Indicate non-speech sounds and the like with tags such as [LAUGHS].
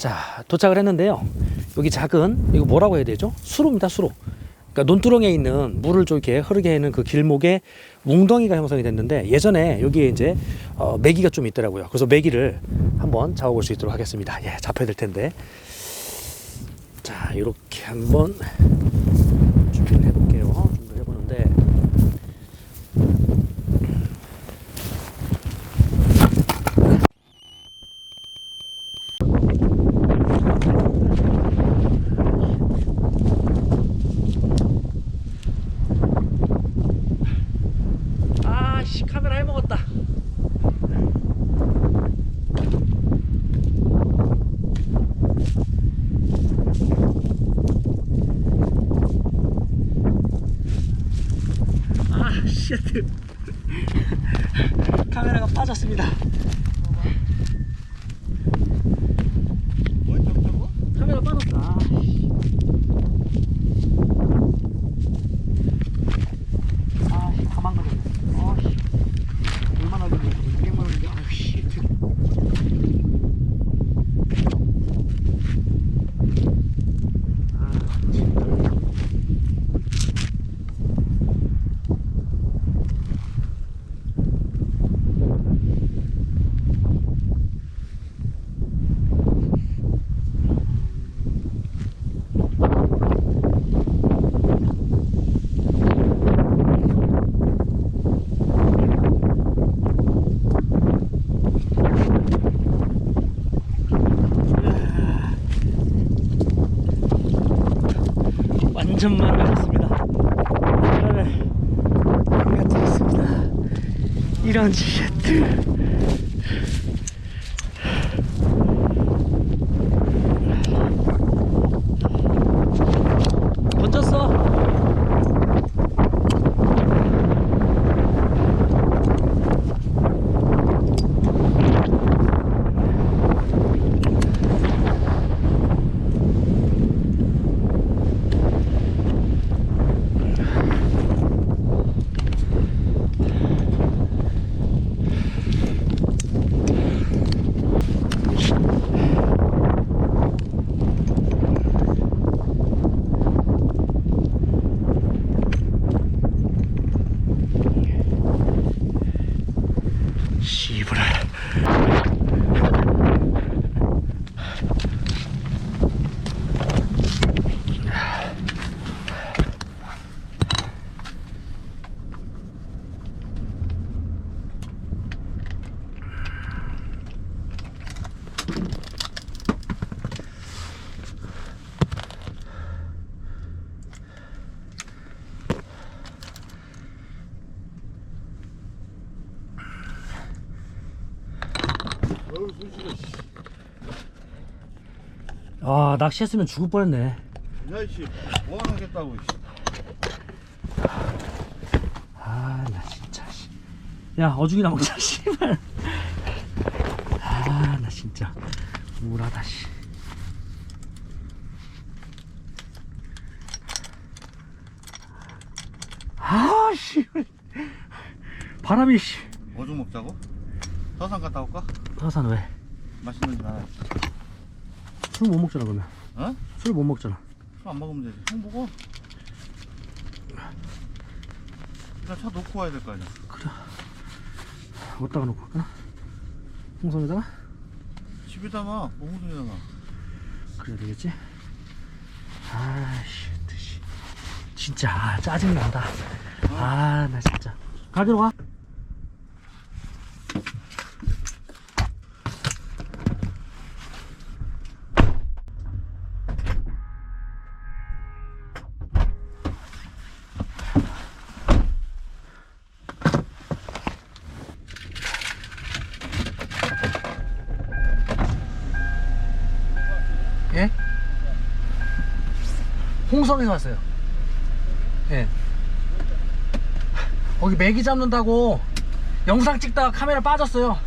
자, 도착을 했는데요. 여기 작은 이거 뭐라고 해야 되죠? 수로입니다, 수로. 그러니까 논두렁에 있는 물을 좀 이렇게 흐르게 하는 그 길목에 웅덩이가 형성이 됐는데 예전에 여기에 이제 어, 메기가 좀 있더라고요. 그래서 메기를 한번 잡아볼 수 있도록 하겠습니다. 예, 잡혀야 될 텐데. 자, 이렇게 한번 준비를 해볼게요. 준비를 해보는데 아씨 카메라 해먹었다. 아 쉣. [LAUGHS] 카메라가 빠졌습니다. 뭐 잡자고? 카메라 빠졌다. 아, 씨. 아, 씨, 가만 가졌네. 아, 씨. 얼마나 걸린 거야? 200만 원인데. 아, 씨. 아, 진짜. 카메라를 망가뜨렸습니다. 이런 짓들. 던 아 낚시했으면 죽을 뻔했네. 야이씨 뭐하나 겠다고 씨. 아나 진짜 씨. 야 어죽이나 먹자 [LAUGHS] 씨발. 아 나 진짜 우울하다 씨. 아 씨. 바람이 씨. 뭐좀 먹자고? 서산 갔다 올까? 하산 왜? 맛있는 집 하나 술못 먹잖아 그러면. 어? 술 못 먹잖아. 술 안 먹으면 되지 형 보고 일단 차 놓고 와야 될 거 아니야 어디다가 놓고 갈까? 홍성에다가? 집에다가 몽송에다 가 그래야 되겠지? 아씨, 씨. 진짜 아, 짜증난다. 아, 나 진짜. 가기로 가. 예? 홍성에 왔어요. 예. 거기 메기 잡는다고 영상 찍다가 카메라 빠졌어요.